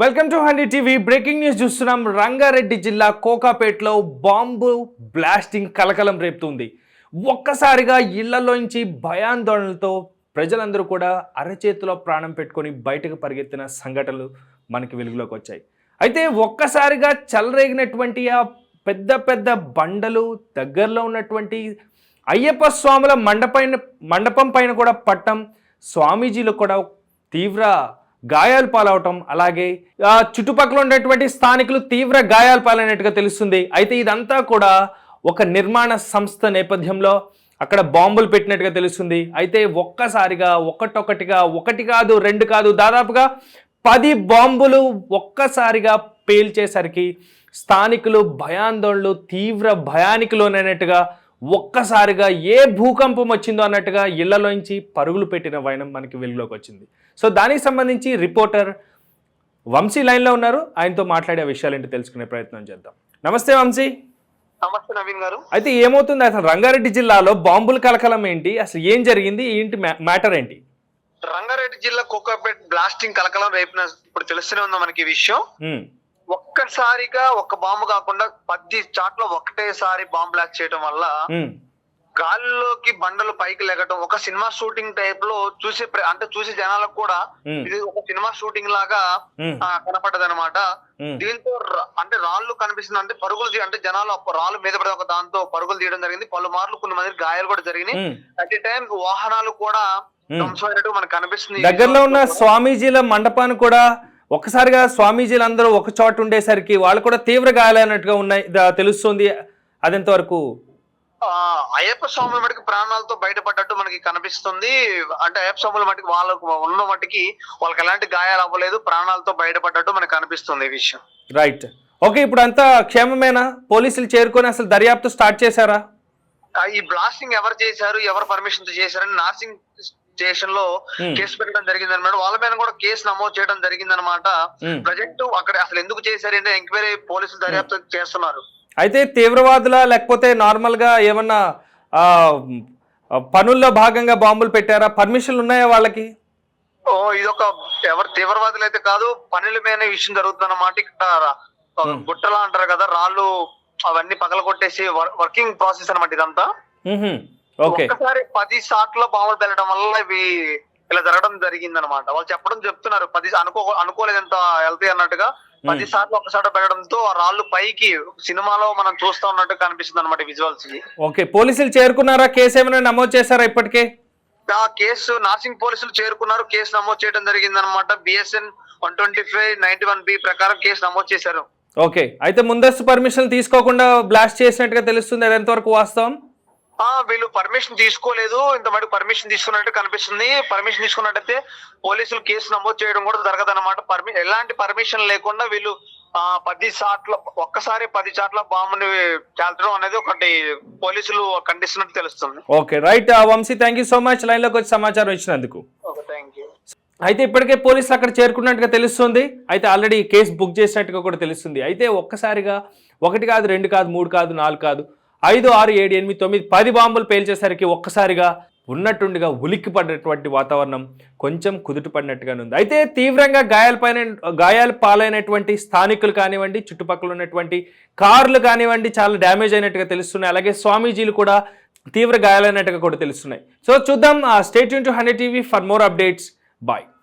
Welcome to hundred TV breaking news చూస్తున్నాం. రంగారెడ్డి జిల్లా కోకాపేటలో bomb blasting కలకలం రేపుతుంది. ఒక్కసారిగా ఇళ్ళలోంచి భయాందోళనలతో ప్రజలందరూ కూడా అరచేతిలో ప్రాణం పెట్టుకొని బయటకు పరిగెత్తిన సంఘటనలు మనకి వెలుగులోకి వచ్చాయి. అయితే ఒక్కసారిగా చలరేగినటువంటి ఆ పెద్ద పెద్ద బండలు దగ్గరలో ఉన్నటువంటి అయ్యప్ప స్వాముల మండపైన మండపం పైన కూడా పట్టం స్వామీజీలు కూడా తీవ్ర గాయాలు పాలవటం అలాగే ఆ చుట్టుపక్కల ఉన్నటువంటి స్థానికులు తీవ్ర గాయాలు పాలైనట్టుగా తెలుస్తుంది. అయితే ఇదంతా కూడా ఒక నిర్మాణ సంస్థ నేపథ్యంలో అక్కడ బాంబులు పెట్టినట్టుగా తెలుస్తుంది. అయితే ఒక్కసారిగా ఒకటొకటిగా ఒకటి కాదు రెండు కాదు దాదాపుగా పది బాంబులు ఒక్కసారిగా పేల్చేసరికి స్థానికులు భయాందోళనలు తీవ్ర భయానికి లోనైనట్టుగా ఒక్కసారిగా ఏ భూకంపం వచ్చిందో అన్నట్టుగా ఇళ్ళలోంచి పరుగులు పెట్టిన వైనం మనకి వెలుగులోకి వచ్చింది. సో దానికి సంబంధించి రిపోర్టర్ వంశీ లైన్లో ఉన్నారు. ఆయనతో మాట్లాడే విషయాలు ఏంటి తెలుసుకునే ప్రయత్నం చేద్దాం. నమస్తే వంశీ. నమస్తే నవీన్ గారు. అయితే ఏమవుతుంది? అసలు రంగారెడ్డి జిల్లాలో బాంబుల కలకలం ఏంటి? అసలు ఏం జరిగింది? ఏంటి మ్యాటర్ ఏంటి? రంగారెడ్డి జిల్లా కోకాపేట్ బ్లాస్టింగ్ కలకలం రేపిన ఇప్పుడు తెలుస్తూనే ఉందా మనకి విషయం. ఒక్కసారిగా ఒక్క బాంబు కాకుండా పది చాట్ల ఒకటేసారి బాంబు బ్లాస్ట్ చేయడం వల్ల గాలిలోకి బండలు పైకి లెగటం ఒక సినిమా షూటింగ్ టైప్లో చూసే అంటే చూసే జనాలకు కూడా ఇది ఒక సినిమా షూటింగ్ లాగా ఉమ్, కనపడ్డది అనమాట దీంతో అంటే రాళ్ళు కనిపిస్తుంది అంటే పరుగులు అంటే జనాలు రాళ్ళు మీద పడే ఒక దాంతో పరుగులు తీయడం జరిగింది. పలుమార్లు కొన్ని మంది గాయాలు కూడా జరిగినాయి. అట్ ఏ టైం వాహనాలు కూడా. ధ్వంసమైనట్టు మనకు కనిపిస్తుంది. దగ్గరలో ఉన్న స్వామీజీల మండపాన్ని కూడా ఒక్కసారిగా స్వామీజీలు అందరూ ఒక చోట ఉండేసరికి వాళ్ళు కూడా తీవ్ర గాయాలైనట్టుగా ఉన్నాయి. తెలుస్తుంది. అదెంతవరకు? అయ్యప్ప స్వాముల మటుకు ప్రాణాలతో బయటపడ్డట్టు మనకి కనిపిస్తుంది. అంటే అయ్యప్ప స్వాముల మటుకు వాళ్ళకు ఉన్న మటుకి వాళ్ళకి ఎలాంటి గాయాలు అవ్వలేదు. ప్రాణాలతో బయటపడ్డట్టు మనకు కనిపిస్తుంది ఈ విషయం. రైట్. ఓకే ఇప్పుడు అంతా క్షేమమేనా? పోలీసులు చేరుకొని అసలు దర్యాప్తు స్టార్ట్ చేశారా? ఈ బ్లాస్టింగ్ ఎవరు చేశారు? ఎవరు పర్మిషన్ చేశారని నార్సింగ్ స్టేషన్లో కేసు పెట్టడం జరిగింది అనమాట వాళ్ళ మీద కూడా కేసు నమోదు చేయడం జరిగింది అనమాట. ప్రజెంట్ అక్కడ అసలు ఎందుకు చేశారంటే ఎంక్వైరీ పోలీసులు దర్యాప్తు చేస్తున్నారు. అయితే తీవ్రవాదులా లేకపోతే నార్మల్గా ఏమన్నా ఆ, ఆ, పనుల్లో భాగంగా బాంబులు పెట్టారా? పర్మిషన్లు ఉన్నాయా వాళ్ళకి? ఓ ఇదొక ఎవరు తీవ్రవాదులు అయితే కాదు పనుల మీద విషయం జరుగుతుంది అన్నమాట ఇక్కడ. గుట్టలా అంటారు కదా రాళ్ళు అవన్నీ పగల కొట్టేసి వర్కింగ్ ప్రాసెస్ అన్నమాట ఇదంతా. ఒక్కసారి పది సార్లు బాంబులు వెళ్ళడం వల్ల ఇవి ఇలా జరగడం జరిగింది అనమాట వాళ్ళు చెప్పడం చెప్తున్నారు. పది అనుకో అనుకోలేదు ఎంత వెళ్తాయి అన్నట్టుగా పది సార్లు ఒకసారి పెట్టడంతో ఆ రాళ్ళు పైకి సినిమాలో మనం చూస్తా ఉన్నట్టు కనిపిస్తుంది అనమాట విజువల్స్ ఓకే. పోలీసులు చేరుకున్నారా? కేసు ఏమైనా నమోదు చేశారా ఇప్పటికే? ఆ కేసు నార్సింగ్ పోలీసులు చేరుకున్నారు. కేసు నమోదు చేయడం జరిగింది అనమాట BSN one twenty five ninety one B ప్రకారం కేసు నమోదు చేశారు. ఓకే. అయితే ముందస్తు పర్మిషన్ తీసుకోకుండా బ్లాస్ట్ చేసినట్టుగా తెలుస్తుంది. అది ఎంతవరకు వాస్తవం? ఆ వీళ్ళు పర్మిషన్ తీసుకోలేదు. ఇంత మటుకు పర్మిషన్ తీసుకున్నట్టు కనిపిస్తుంది. పర్మిషన్ తీసుకున్నట్టయితే పోలీసులు కేసు నమోదు చేయడం కూడా జరగదన్నమాట. పర్మి ఎలాంటి పర్మిషన్ లేకుండా వీళ్ళు ఆ పది చాట్ల ఒక్కసారి పది చాట్ల బాంబుని చాల్చడం అనేది ఒకటి పోలీసులు ఖండిస్తున్నట్టు తెలుస్తుంది. Okay right Vamsi thank you so much లైన్లోకి వచ్చి సమాచారం ఇచ్చినందుకు. ఓకే థ్యాంక్ యూ అయితే ఇప్పటికే పోలీసులు అక్కడ చేరుకున్నట్టుగా తెలుస్తుంది. అయితే ఆల్రెడీ కేసు బుక్ చేసినట్టుగా కూడా తెలుస్తుంది. అయితే ఒక్కసారిగా ఒకటి కాదు రెండు కాదు మూడు కాదు నాలుగు కాదు ఐదు ఆరు ఏడు ఎనిమిది తొమ్మిది పది బాంబులు పేల్చేసరికి ఒక్కసారిగా ఉన్నట్టుండిగా ఉలిక్కి పడినటువంటి వాతావరణం కొంచెం కుదుటపడినట్టుగానే ఉంది అయితే తీవ్రంగా గాయాలపైన గాయాలు పాలైనటువంటి స్థానికులు కానివ్వండి చుట్టుపక్కల ఉన్నటువంటి కార్లు కానివ్వండి చాలా డ్యామేజ్ అయినట్టుగా తెలుస్తున్నాయి. అలాగే స్వామీజీలు కూడా తీవ్ర గాయాలైనట్టుగా కూడా తెలుస్తున్నాయి. సో చూద్దాం state Yoon to hundred TV for more updates bye